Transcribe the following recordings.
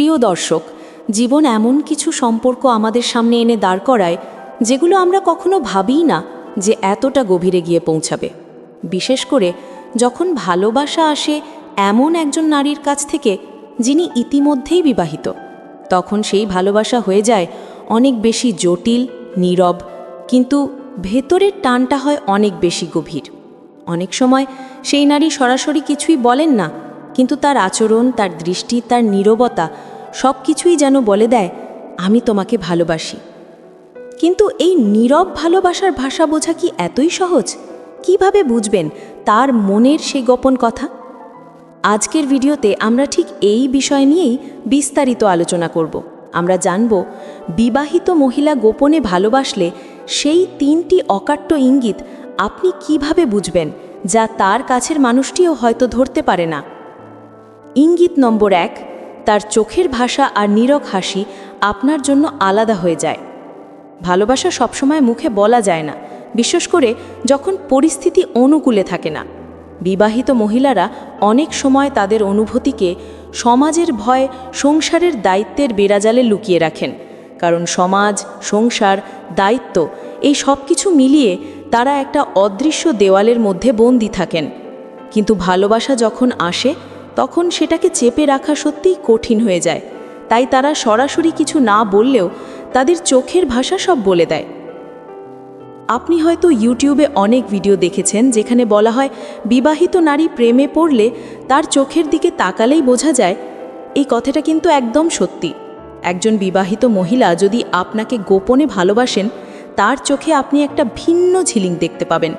প্রিয় দর্শক, জীবন এমন কিছু সম্পর্ক আমাদের সামনে এনে দাঁড় করায়, যেগুলো আমরা কখনো ভাবিই না যে এতটা গভীরে গিয়ে পৌঁছাবে। বিশেষ করে যখন ভালোবাসা আসে এমন একজন নারীর কাছ থেকে, যিনি ইতিমধ্যেই বিবাহিত, তখন সেই ভালোবাসা হয়ে যায় অনেক বেশি জটিল, নীরব, কিন্তু ভেতরের টানটা হয় অনেক বেশি গভীর। অনেক সময় সেই নারী সরাসরি কিছুই বলেন না, কিন্তু তার আচরণ, তার দৃষ্টি, তার নীরবতা সব কিছুই যেন বলে দেয়, আমি তোমাকে ভালোবাসি। কিন্তু এই নীরব ভালোবাসার ভাষা বোঝা কি এতই সহজ? কীভাবে বুঝবেন তার মনের সেই গোপন কথা? আজকের ভিডিওতে আমরা ঠিক এই বিষয় নিয়েই বিস্তারিত আলোচনা করব। আমরা জানব, বিবাহিত মহিলা গোপনে ভালোবাসলে সেই তিনটি অকাট্য ইঙ্গিত আপনি কীভাবে বুঝবেন যা তার কাছের মানুষটিও হয়তো ধরতে পারে না? ইঙ্গিত নম্বর এক তার চোখের ভাষা আর নীরব হাসি আপনার জন্য আলাদা হয়ে যায়। ভালোবাসা সবসময় মুখে বলা যায় না, বিশেষ করে যখন পরিস্থিতি অনুকূলে থাকে না। বিবাহিত মহিলারা অনেক সময় তাদের অনুভূতিকে সমাজের ভয়, সংসারের দায়িত্বের বেড়াজালে লুকিয়ে রাখেন। কারণ সমাজ, সংসার, দায়িত্ব এই সব কিছু মিলিয়ে তারা একটা অদৃশ্য দেওয়ালের মধ্যে বন্দি থাকেন। কিন্তু ভালোবাসা যখন আসে তখন সেটাকে চেপে রাখা সত্যিই কঠিন হয়ে যায়। তাই তারা সরাসরি কিছু না বললেও তাদের চোখের ভাষা সব বলে দেয়। আপনি হয়তো ইউটিউবে অনেক ভিডিও দেখেছেন যেখানে বলা হয়, বিবাহিত নারী প্রেমে পড়লে তার চোখের দিকে তাকালেই বোঝা যায়, এই কথাটা কিন্তু একদম সত্যি। একজন বিবাহিত মহিলা যদি আপনাকে গোপনে ভালোবাসেন, তার চোখে আপনি একটা ভিন্ন ঝিলিং দেখতে পাবেন।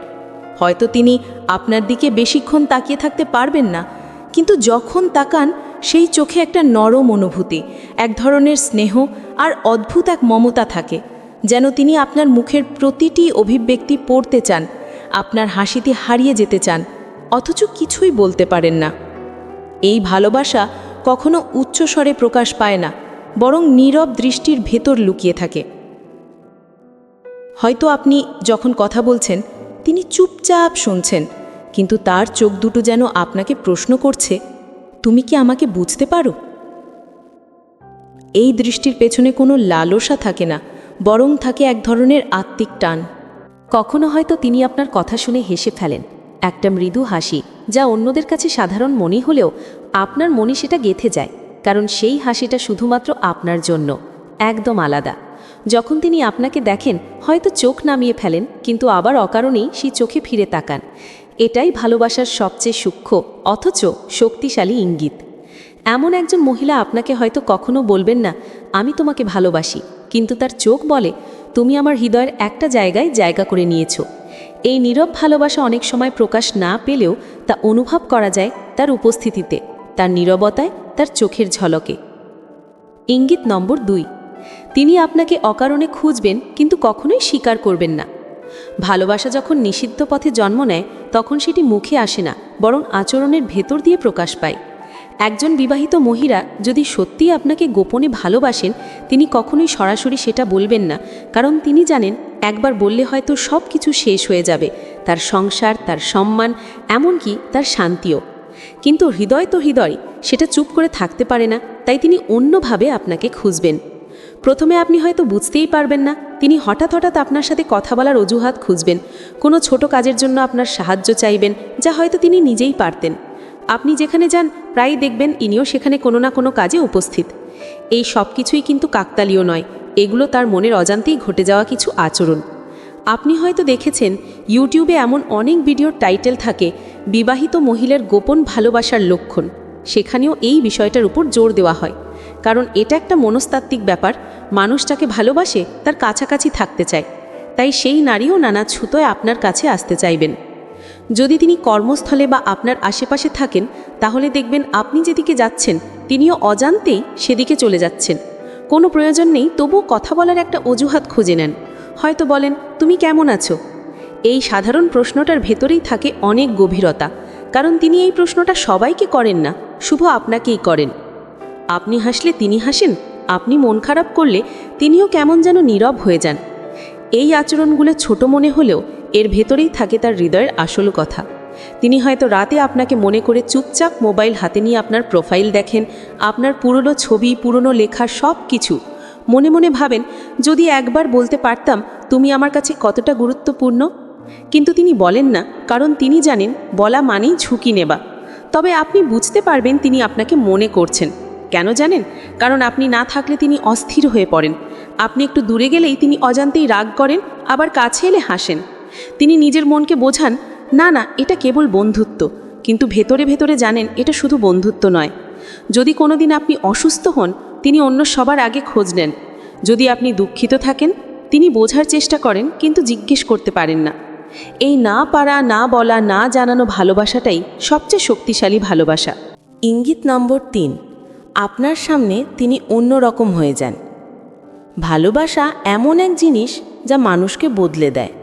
হয়তো তিনি আপনার দিকে বেশিক্ষণ তাকিয়ে থাকতে পারবেন না কিন্তু যখন তাকান, সেই চোখে একটা নরম অনুভূতি, এক ধরনের স্নেহ আর অদ্ভুত এক মমতা থাকে, যেন তিনি আপনার মুখের প্রতিটি অভিব্যক্তি পড়তে চান, আপনার হাসিতে হারিয়ে যেতে চান, অথচ কিছুই বলতে পারেন না। এই ভালোবাসা কখনো উচ্চস্বরে প্রকাশ পায় না, বরং নীরব দৃষ্টির ভেতর লুকিয়ে থাকে। হয়তো আপনি যখন কথা বলছেন, তিনি চুপচাপ শুনছেন কিন্তু তার চোখ দুটো যেন আপনাকে প্রশ্ন করছে, তুমি কি আমাকে বুঝতে পারো? এই দৃষ্টির পেছনে কোনো লালসা থাকে না, বরং থাকে এক ধরনের আত্মিক টান। কখনো হয়তো তিনি আপনার কথা শুনে হেসে ফেলেন, একটা মৃদু হাসি, যা অন্যদের কাছে সাধারণ মনে হলেও আপনার মনে সেটা গেথে যায়, কারণ সেই হাসিটা শুধুমাত্র আপনার জন্য, একদম আলাদা। যখন তিনি আপনাকে দেখেন, হয়তো চোখ নামিয়ে ফেলেন, কিন্তু আবার অকারণেই সেই চোখে ফিরে তাকান। এটাই ভালোবাসার সবচেয়ে সূক্ষ্ম, অথচ শক্তিশালী ইঙ্গিত। এমন একজন মহিলা আপনাকে হয়তো কখনো বলবেন না, আমি তোমাকে ভালোবাসি। কিন্তু তার চোখ বলে, তুমি আমার হৃদয়ের একটা জায়গায় জায়গা করে নিয়েছো। এই নীরব ভালোবাসা অনেক সময় প্রকাশ না পেলেও তা অনুভব করা যায় তার উপস্থিতিতে, তার নীরবতায়, তার চোখের ঝলকে। ইঙ্গিত নম্বর দুই, তিনি আপনাকে অকারণে খুঁজবেন কিন্তু কখনোই স্বীকার করবেন না। ভালোবাসা যখন নিষিদ্ধ পথে জন্ম নেয় তখন সেটি মুখে আসে না, বরং আচরণের ভেতর দিয়ে প্রকাশ পায়। একজন বিবাহিত মহিলা যদি সত্যিই আপনাকে গোপনে ভালোবাসেন, তিনি কখনোই সরাসরি সেটা বলবেন না, কারণ তিনি জানেন, একবার বললে হয়তো সব কিছু শেষ হয়ে যাবে, তার সংসার, তার সম্মান, এমনকি তার শান্তিও। কিন্তু হৃদয় তো হৃদয়, সেটা চুপ করে থাকতে পারে না, তাই তিনি অন্যভাবে আপনাকে খুঁজবেন। প্রথমে আপনি হয়তো বুঝতেই পারবেন না তিনি হঠাৎ হঠাৎ আপনার সাথে কথা বলার অজুহাত খুঁজবেন, কোনো ছোট কাজের জন্য আপনার সাহায্য চাইবেন, যা হয়তো তিনি নিজেই পারতেন। আপনি যেখানে যান, প্রায়ই দেখবেন ইনিও সেখানে কোনো না কোনো কাজে উপস্থিত। এই সব কিছুই কিন্তু কাকতালীয় নয়, এগুলো তার মনের অজান্তেই ঘটে যাওয়া কিছু আচরণ। আপনি হয়তো দেখেছেন, ইউটিউবে এমন অনেক ভিডিওর টাইটেল থাকে, বিবাহিত মহিলার গোপন ভালোবাসার লক্ষণ। সেখানেও এই বিষয়টার উপর জোর দেওয়া হয়। কারণ এটা একটা মনস্তাত্ত্বিক ব্যাপার, মানুষ যাকে ভালোবাসে তার কাছাকাছি থাকতে চায়। তাই সেই নারীও নানা ছুতোয় আপনার কাছে আসতে চাইবেন। যদি তিনি কর্মস্থলে বা আপনার আশেপাশে থাকেন, তাহলে দেখবেন আপনি যেদিকে যাচ্ছেন, তিনিও অজান্তেই সেদিকে চলে যাচ্ছেন। কোনো প্রয়োজন নেই, তবুও কথা বলার একটা অজুহাত খুঁজে নেন। হয়তো বলেন, তুমি কেমন আছো? এই সাধারণ প্রশ্নটার ভেতরেই থাকে অনেক গভীরতা। কারণ তিনি এই প্রশ্নটা সবাইকে করেন না। শুভ আপনাকেই করেন। আপনি হাসলে তিনি হাসেন, আপনি মন খারাপ করলে তিনিও কেমন যেন নীরব হয়ে যান। এই আচরণগুলো ছোট মনে হলেও এর ভেতরেই থাকে তার হৃদয়ের আসল কথা। তিনি হয়তো রাতে আপনাকে মনে করে চুপচাপ মোবাইল হাতে নিয়ে আপনার প্রোফাইল দেখেন, আপনার পুরনো ছবি, পুরনো লেখা সব কিছু। মনে মনে ভাবেন, যদি একবার বলতে পারতাম তুমি আমার কাছে কতটা গুরুত্বপূর্ণ? কিন্তু তিনি বলেন না, কারণ তিনি জানেন, বলা মানেই ঝুঁকি নেবা তবে আপনি বুঝতে পারবেন তিনি আপনাকে মনে করছেন। কেন জানেন? কারণ আপনি না থাকলে তিনি অস্থির হয়ে পড়েন। আপনি একটু দূরে গেলেই তিনি অজান্তেই রাগ করেন, আবার কাছে এলে হাসেন। তিনি নিজের মনকে বোঝান, না না, এটা কেবল বন্ধুত্ব। কিন্তু ভেতরে ভেতরে জানেন, এটা শুধু বন্ধুত্ব নয়। যদি কোনো দিন আপনি অসুস্থ হন, তিনি অন্য সবার আগে খোঁজ নেন। যদি আপনি দুঃখিত থাকেন, তিনি বোঝার চেষ্টা করেন, কিন্তু জিজ্ঞেস করতে পারেন না। এই না পারা, না বলা, না জানানো ভালোবাসাটাই সবচেয়ে শক্তিশালী ভালোবাসা। ইঙ্গিত নম্বর তিন, আপনার সামনে তিনি অন্য রকম হয়ে যান। ভালোবাসা এমন এক জিনিস যা মানুষকে বদলে দেয়।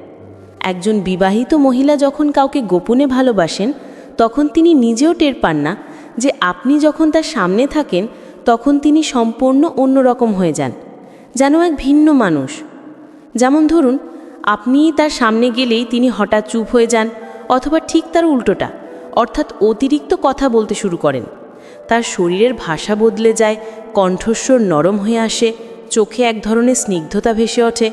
একজন বিবাহিত মহিলা যখন কাউকে গোপনে ভালোবাসেন, তখন তিনি নিজেও টের পান না যে আপনি যখন তার সামনে থাকেন, তখন তিনি সম্পূর্ণ অন্যরকম হয়ে যান, যেন এক ভিন্ন মানুষ। যেমন ধরুন আপনি তার সামনে গেলেই তিনি হঠাৎ চুপ হয়ে যান, অথবা ঠিক তার উল্টোটা, অর্থাৎ অতিরিক্ত কথা বলতে শুরু করেন। তার শরীরের ভাষা বদলে যায়, কণ্ঠস্বর নরম হয়ে আসে, চোখে এক ধরনের স্নিগ্ধতা ভেসে ওঠে।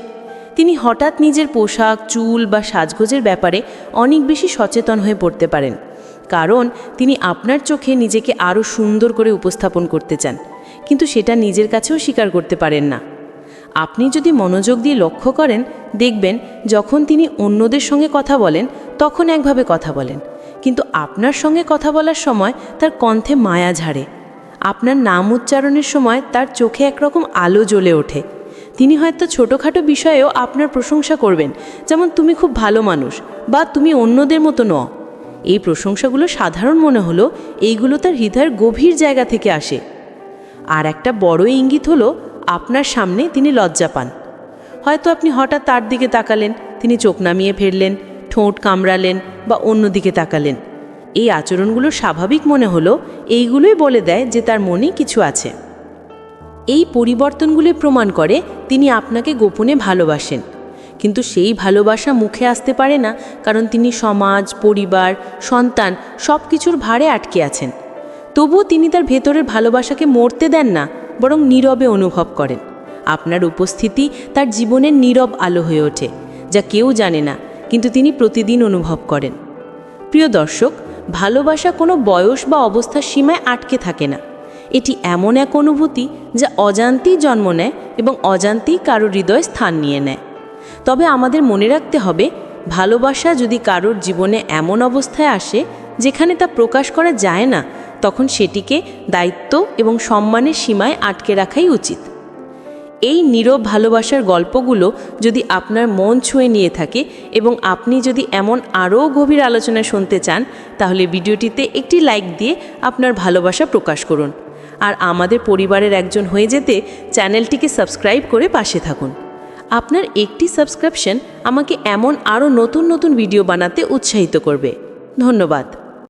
তিনি হঠাৎ নিজের পোশাক, চুল বা সাজগোজের ব্যাপারে অনেক বেশি সচেতন হয়ে পড়তে পারেন, কারণ তিনি আপনার চোখে নিজেকে আরও সুন্দর করে উপস্থাপন করতে চান, কিন্তু সেটা নিজের কাছেও স্বীকার করতে পারেন না। আপনি যদি মনোযোগ দিয়ে লক্ষ্য করেন, দেখবেন যখন তিনি অন্যদের সঙ্গে কথা বলেন, তখন একভাবে কথা বলেন। কিন্তু আপনার সঙ্গে কথা বলার সময় তার কণ্ঠে মায়া ঝাড়ে। আপনার নাম উচ্চারণের সময় তার চোখে একরকম আলো জ্বলে ওঠে। তিনি হয়তো ছোটোখাটো বিষয়েও আপনার প্রশংসা করবেন, যেমন তুমি খুব ভালো মানুষ বা তুমি অন্যদের মতো ন এই প্রশংসাগুলো সাধারণ মনে হলো এইগুলো তার হৃদয়ের গভীর জায়গা থেকে আসে। আর একটা বড় ইঙ্গিত হলো আপনার সামনে তিনি লজ্জা পান। হয়তো আপনি হঠাৎ তার দিকে তাকালেন, তিনি চোখ নামিয়ে ফেললেন ঠোঁট কামড়ালেন বা অন্য দিকে তাকালেন। এই আচরণগুলো স্বাভাবিক মনে হলো, এইগুলোই বলে দেয় যে তার মনে কিছু আছে। এই পরিবর্তনগুলি প্রমাণ করে তিনি আপনাকে গোপনে ভালোবাসেন। কিন্তু সেই ভালোবাসা মুখে আসতে পারে না, কারণ তিনি সমাজ, পরিবার, সন্তান সব কিছুর ভারে আটকে আছেন। তবুও তিনি তার ভেতরের ভালোবাসাকে মরতে দেন না বরং নীরবে অনুভব করেন। আপনার উপস্থিতি তার জীবনের নীরব আলো হয়ে ওঠে, যা কেউ জানে না, কিন্তু তিনি প্রতিদিন অনুভব করেন। প্রিয় দর্শক, ভালোবাসা কোনো বয়স বা অবস্থার সীমায় আটকে থাকে না। এটি এমন এক অনুভূতি যা অজান্তেই জন্ম নেয় এবং অজান্তেই কারোর হৃদয় স্থান নিয়ে নেয়। তবে আমাদের মনে রাখতে হবে, ভালোবাসা যদি কারোর জীবনে এমন অবস্থায় আসে, যেখানে তা প্রকাশ করা যায় না তখন সেটিকে দায়িত্ব এবং সম্মানের সীমায় আটকে রাখাই উচিত। এই নীরব ভালোবাসার গল্পগুলো যদি আপনার মন ছুঁয়ে নিয়ে থাকে এবং আপনি যদি এমন আরও গভীর আলোচনা শুনতে চান, তাহলে ভিডিওটিতে একটি লাইক দিয়ে আপনার ভালোবাসা প্রকাশ করুন। আর আমাদের পরিবারের একজন হয়ে যেতে চ্যানেলটিকে সাবস্ক্রাইব করে পাশে থাকুন। আপনার একটি সাবস্ক্রিপশন আমাকে এমন আরও নতুন নতুন ভিডিও বানাতে উৎসাহিত করবে। ধন্যবাদ।